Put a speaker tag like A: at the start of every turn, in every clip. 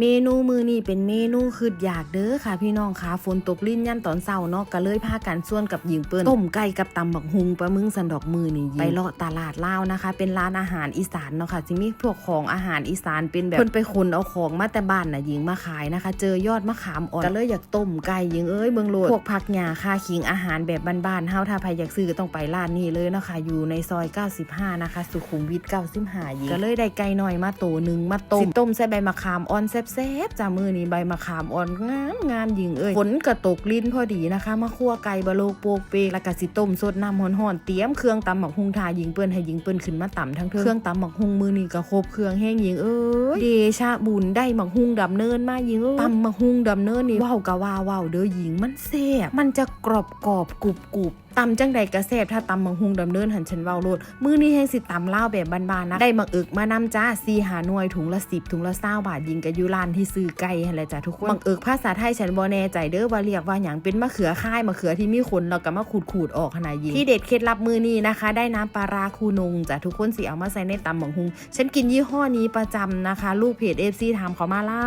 A: เมนูมือนี่เป็นเมนูคืออยากเด้อค่ะพี่น้องค่ะฝนตกลิ้นยันตอนเช้าเนาะก็เลยพากันส่วนกับหญิงเปิ้นต้มไก่กับตำบักฮุงปลามึงสันดอกมือนี่หญิงไปเลาะตลาดเล่านะคะ เป็นร้านอาหารอีสานเนาะค่ะจะมีพวกของอาหารอีสานเป็นแบบเพิ่นไปขนเอาของมาแต่บ้านน่ะหญิงมาขายนะคะ เจอยอดมะขามอ่อนก็เลยอยากต้มไก่หญิงเอ้ยเบิ่งโลดพวกผักหญ้าคาขิงอาหารแบบบ้านๆเฮาถ้าใครอยากซื้อต้องไปร้านนี้เลยเนาะค่ะอยู่ในซอย 95 นะคะ สุขุมวิท95หญิงก็เลยได้ไก่หน้อยมาโตหนึงมาต้มต้มใส่ใบมะขามอ่อนใสแซ่บจ้ามือนี้ใบมะขามอ่อนงามงามหญิงเอ้ยฝนกระตกลิ้นพอดีนะคะ มาคั่วไก่บะโลกโปกเปกแล้วก็สิต้มสดน้ำฮ้อนๆเตรียมเครื่องตำหมักฮุงทาหญิงเปิ้นให้หญิงเปิ้นขึ้นมาตำทั้งเทิงเครื่องตำหมักฮุงมือนี้ก็ครบเครื่องแห้งหญิงเอ้ยเดชะบุญได้หมักฮุงดำเนินมาหญิงเอ้ยตำหมักฮุงดำเนินนี่ว้าวกะว่าว้าวเด้อหญิงมันแซ่บมันจะกรอบกรอบกรุบกรุบตำจังใดกระแซบถ้าตำหมักฮุงดำเนินหันฉันเว้าโลดมื้อนี้แห้งสิตำลาวแบบบ้านๆนะได้หมักอึกมานำจ้าซีหาหน่วยถุงละ10ถุงละ20บาทหญิงกับยูรานที่ซื้อไก่หั่นแหละจ้ะทุกคนหมักอึกภาษาไทยฉันบ่แน่ใจเด้อว่าเรียกว่าหยังเป็นมะเขือค่ายมะเขือที่มีขนแล้วก็มาขูดๆออกขนาดยิงที่เด็ดเคล็ดลับมือนี้นะคะ ได้น้ำปลาราคูนงจ้ะทุกคนสิเอามาใส่ในตำหมักฮุง ฉันกินยี่ห้อนี้ประจำนะคะ ลูกเพจ FC ถามเขามาหลา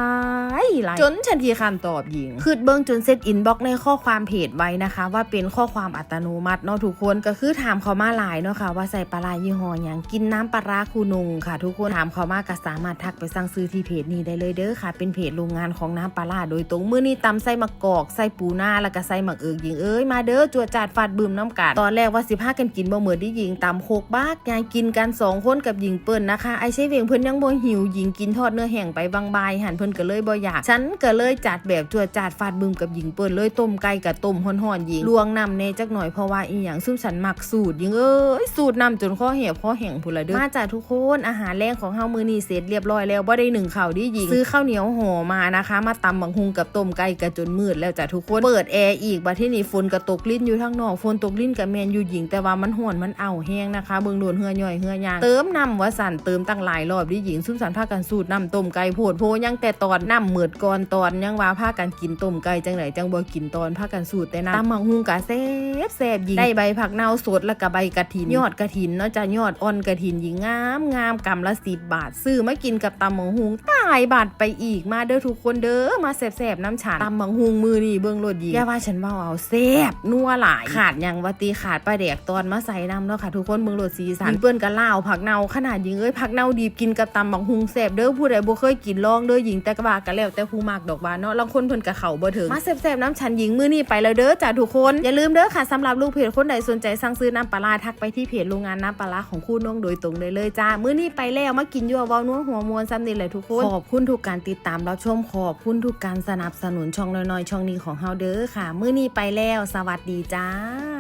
A: ยหลายจนฉันทีคันตอบหญิงคือเบิ้งจนเซตอินบ็อกในข้อความเพจไว้นะคะ ว่าเป็นข้อความอัตโนมัติเนาะทุกคนก็คือถามเขามาหลายเนาะค่ะว่าใส่ปลาร้ายี่ห้อยังกินน้ำปลาราคูนงค่ะ ทุกคนถามเขามาก็สามารถทักไปสั่งซื้อที่เพจนี้ได้เลยเด้อค่ะ เป็นเพจโรงงานของน้ำปลาร้าโดยตรงมื้อนี้ตำไส้มะกอกไส้ปูนาแล้วก็ไส้หมักเอิกหญิงเอ้ยมาเด้อจวดจาดฟาดบึมน้ำกันตอนแรกว่าสิพากันกินบ่เหมือนที่หญิงตำโคกบ้ากยายกินกันสองคนกับหญิงเปิ้นนะคะไอเชฟเวงเพิ่นยังบ่หิวหญิงกินทอดเนื้อแห้งไปบางบายหันเพิ่นก็เลยบ่อยากฉันก็เลยจัดแบบจวดจาดฟาดบึมกับหญิงเปิ้นเลยต้มไก่กับต้มฮ้อนๆหญิงลวงน้ำแน่จักหน่อยพราะว่าอีหยังซุ่มฉันมักสูตรหญิงเอ้ยสูตรน้ำจนข้อเหี่ยวข้อแห้งพุ่นละเด้อมาจากทุกคนอาหารแรงของเฮามื้อนี้เสร็จเรียบร้อยแล้วบ่ได้หนึ่งข้าวดิหญิงซื้อข้าวเหนียวห่อมานะคะ มาตำบังฮุงกับต้มไก่กันจนมืดแล้วจ้ะทุกคนเปิดแอร์อีกบัดที่นี่ฝนก็ตกลิ้นอยู่ทางนอกฝนตกลิ้นกับแมนอยู่หญิง แต่ว่ามันห่วนมันเอาแห้งนะคะเบิ่งโดนเหือย่อยเหือยางเติมน้ำว่าสั่นเติมตั้งหลายรอบดิหญิงซุ่มสันพากันสูตรน้ำต้มไก่โพดโพยังแต่ตอนน้ำเหมือดก่อนตอนยังว่าพากันกินต้มไก่จังไหนจังบ่กินตอนพากันสูตรแต่น้ำตำบังฮุงกะแซ่บแซ่บหญิงได้ใบผักเน่าสดแล้วก็ใบกระถิน ยอดกระถินเนาะจ้ะยอดอ่อนกระถินหญิงงามงามกำละสิบบาท ซื้อมากินกับตำบังฮุงตายบาทไปอีกมาเด้อทุกคนเด้อมาแซ่บๆน้ำฉานตำบังฮุงมือนี่เบิ่งรถหญิงอย่าว่าฉันเว่าเอาแซ่บนัวหลายขาดหยังว่าตีขาดปลาแดกตอนมาใส่น้ำเนาะค่ะทุกคนเบิ่งรถสีสันเปิ้นกะล่าวผักเน่าขนาดหญิงเอ้ยผักเน่าดีบกินกับตำบังฮุงแซ่บเด้อผู้ใดบ่เคยกินลองเด้อหญิงแต่กะว่ากันแล้วแต่ผู้มักดอกบานเนาะลางคนเพิ่นกะเข้าบ่ถึงมาแซ่บๆน้ำฉันหญิงมื้อนี้ไปแล้วเด้อจ้าทุกคนอย่าลืมเด้อค่ะสำหรับลูกเพจคนใดสนใจสั่งซื้อน้ำปลาร้าทักไปที่เพจโรงงานน้ำปลาร้าของคู่น้องโดยตรงเลยเลยจ้ามื้อนี้ไปแล้วมากินยั่วเว้านัวหัวมวนซ้ำนี่เลยทุกคนขอบคุณทุกการติดตามรับชมขอบคุณทุกการสนับสนุนช่องน้อยๆช่องนี้ของเฮาเด้อค่ะ มื้อนี้ไปแล้ว สวัสดีจ้า